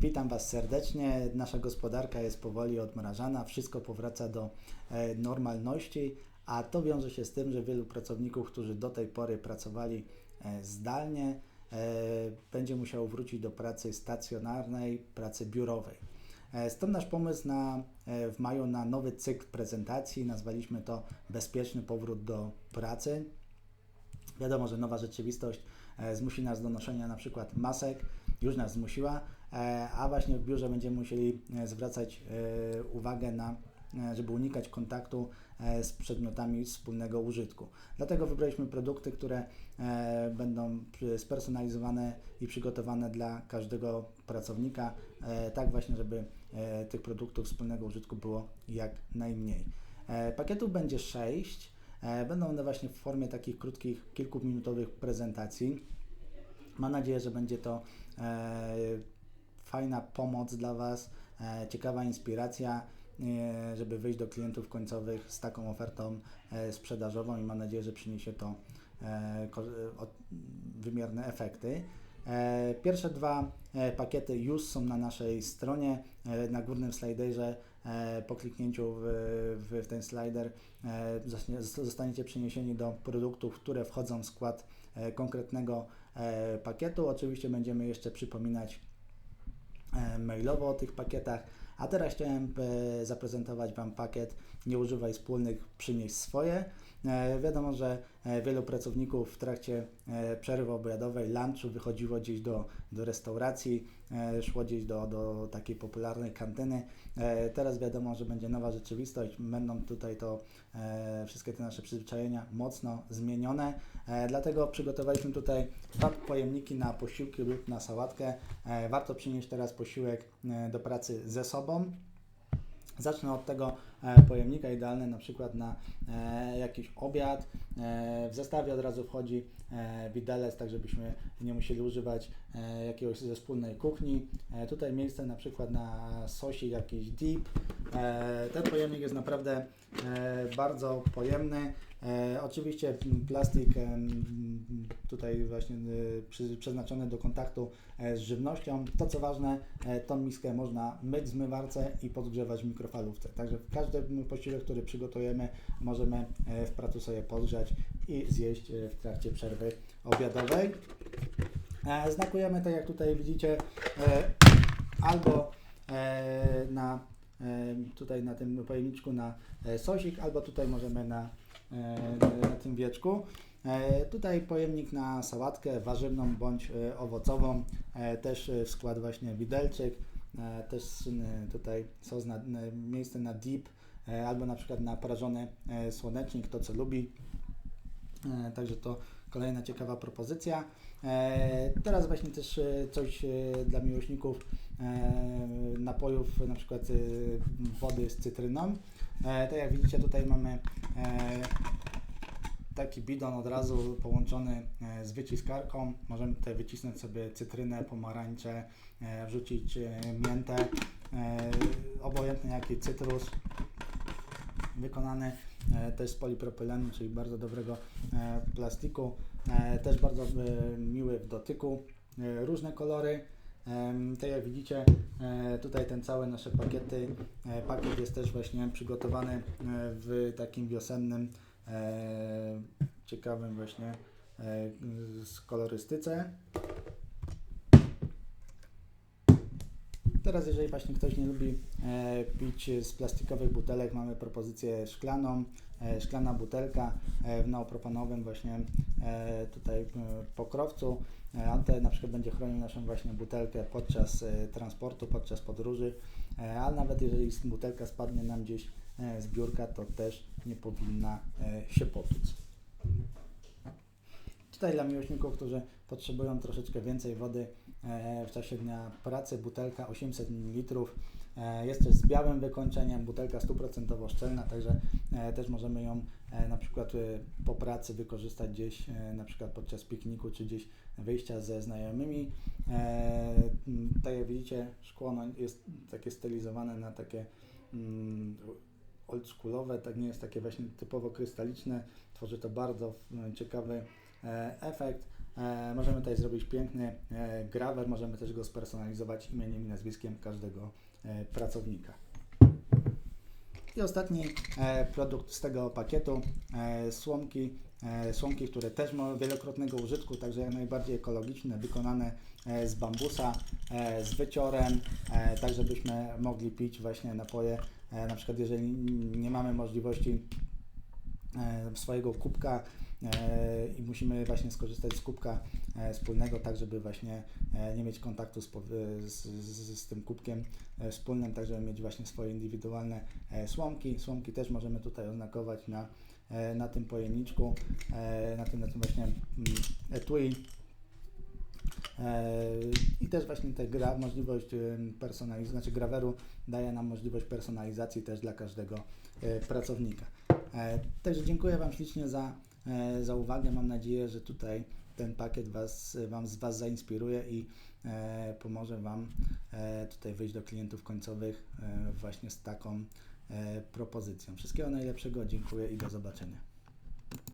Witam Was serdecznie. Nasza gospodarka jest powoli odmrażana, wszystko powraca do e, normalności, a to wiąże się z tym, że wielu pracowników, którzy do tej pory pracowali e, zdalnie, e, będzie musiało wrócić do pracy stacjonarnej, pracy biurowej. Stąd nasz pomysł na, w maju na nowy cykl prezentacji. Nazwaliśmy to Bezpieczny powrót do pracy. Wiadomo, że nowa rzeczywistość zmusi nas do noszenia na przykład masek, już nas zmusiła, a właśnie w biurze będziemy musieli e, zwracać e, uwagę na, e, żeby unikać kontaktu e, z przedmiotami wspólnego użytku. Dlatego wybraliśmy produkty, które e, będą spersonalizowane i przygotowane dla każdego pracownika, e, tak właśnie, żeby e, tych produktów wspólnego użytku było jak najmniej. E, Pakietów będzie 6. E, Będą one właśnie w formie takich krótkich, kilkuminutowych prezentacji. Mam nadzieję, że będzie to e, fajna pomoc dla Was, e, ciekawa inspiracja, e, żeby wyjść do klientów końcowych z taką ofertą e, sprzedażową i mam nadzieję, że przyniesie to wymierne efekty. Pierwsze dwa pakiety już są na naszej stronie. Na górnym sliderze e, po kliknięciu w, w, ten slider zostaniecie przeniesieni do produktów, które wchodzą w skład konkretnego pakietu. Oczywiście będziemy jeszcze przypominać mailowo o tych pakietach. A teraz chciałem e, zaprezentować Wam pakiet Nie używaj wspólnych, przynieś swoje. E, Wiadomo, że e, wielu pracowników w trakcie e, przerwy obiadowej, lunchu wychodziło gdzieś do, do restauracji, szło gdzieś do, do takiej popularnej kantyny. Teraz wiadomo, że będzie nowa rzeczywistość, będą tutaj to wszystkie te nasze przyzwyczajenia mocno zmienione. Dlatego przygotowaliśmy tutaj dwa pojemniki na posiłki lub na sałatkę. Warto przynieść teraz posiłek do pracy ze sobą. Zacznę od tego e, pojemnika, idealny na przykład na e, jakiś obiad. E, w zestawie od razu wchodzi widelec, tak żebyśmy nie musieli używać jakiegoś ze wspólnej kuchni. Tutaj miejsce na przykład na sosik, jakiś dip. Ten pojemnik jest naprawdę bardzo pojemny. E, oczywiście plastik em, tutaj właśnie e, przeznaczony do kontaktu e, z żywnością. To co ważne, e, tą miskę można myć w zmywarce i podgrzewać w mikrofalówce. Także każdy posiłek, który przygotujemy, możemy e, w pracu sobie podgrzać i zjeść e, w trakcie przerwy obiadowej. E, Znakujemy tak jak tutaj widzicie e, albo e, na e, tutaj na tym pojemniczku na e, sosik, albo tutaj możemy na, e, na tym wieczku. E, Tutaj pojemnik na sałatkę warzywną bądź e, owocową, e, też e, w skład właśnie widelczyk, e, też e, tutaj sos na, miejsce na dip, e, albo na przykład na prażony e, słonecznik, to co lubi. E, Także to kolejna ciekawa propozycja. E, Teraz właśnie też e, coś e, dla miłośników napojów, na przykład wody z cytryną. Tak jak widzicie tutaj mamy taki bidon od razu połączony z wyciskarką. Możemy tutaj wycisnąć sobie cytrynę, pomarańcze, wrzucić miętę, e, obojętny jaki cytrus, wykonany e, też z polipropylenu, czyli bardzo dobrego e, plastiku, e, też bardzo miły w dotyku, różne kolory. Tak jak widzicie, tutaj ten całe nasze pakiety, pakiet jest też właśnie przygotowany w takim wiosennym, ciekawym właśnie z kolorystyce. Teraz, jeżeli właśnie ktoś nie lubi e, pić z plastikowych butelek, mamy propozycję szklaną. E, szklana butelka e, w neopropanowym właśnie e, tutaj e, pokrowcu. E, tutaj na przykład będzie chronił naszą właśnie butelkę podczas e, transportu, podczas podróży, e, nawet jeżeli butelka spadnie nam gdzieś e, z biurka, to też nie powinna e, się potłuc. Tutaj dla miłośników, którzy potrzebują troszeczkę więcej wody e, w czasie dnia pracy, butelka 800 ml. E, Jest też z białym wykończeniem, butelka 100% szczelna, także e, też możemy ją na przykład po pracy wykorzystać gdzieś, na przykład podczas pikniku, czy gdzieś wyjścia ze znajomymi. Tak jak widzicie, szkło no, jest takie stylizowane na takie mm, oldschoolowe, tak nie jest takie właśnie typowo krystaliczne. Tworzy to bardzo ciekawy efekt. E, możemy tutaj zrobić piękny e, grawer, możemy też go spersonalizować imieniem i nazwiskiem każdego e, pracownika. I ostatni e, produkt z tego pakietu, e, słomki, e, słomki, które też mają wielokrotnego użytku, także jak najbardziej ekologiczne, wykonane e, z bambusa, e, z wyciorem, e, tak żebyśmy mogli pić właśnie napoje, e, na przykład jeżeli nie mamy możliwości e, swojego kubka e, i musimy właśnie skorzystać z kubka e, wspólnego, tak żeby właśnie e, nie mieć kontaktu z, z, z, tym kubkiem e, wspólnym, tak żeby mieć właśnie swoje indywidualne e, słomki. Słomki też możemy tutaj oznakować na, e, na tym pojemniczku, e, na tym, na tym właśnie mm, etui. E, I też właśnie ta gra, możliwość personalizacji, znaczy graweru daje nam możliwość personalizacji też dla każdego e, pracownika. E, Także dziękuję Wam ślicznie za, e, za uwagę. Mam nadzieję, że tutaj ten pakiet was, wam, z Was zainspiruje i e, pomoże Wam e, tutaj wyjść do klientów końcowych e, właśnie z taką e, propozycją. Wszystkiego najlepszego, dziękuję i do zobaczenia.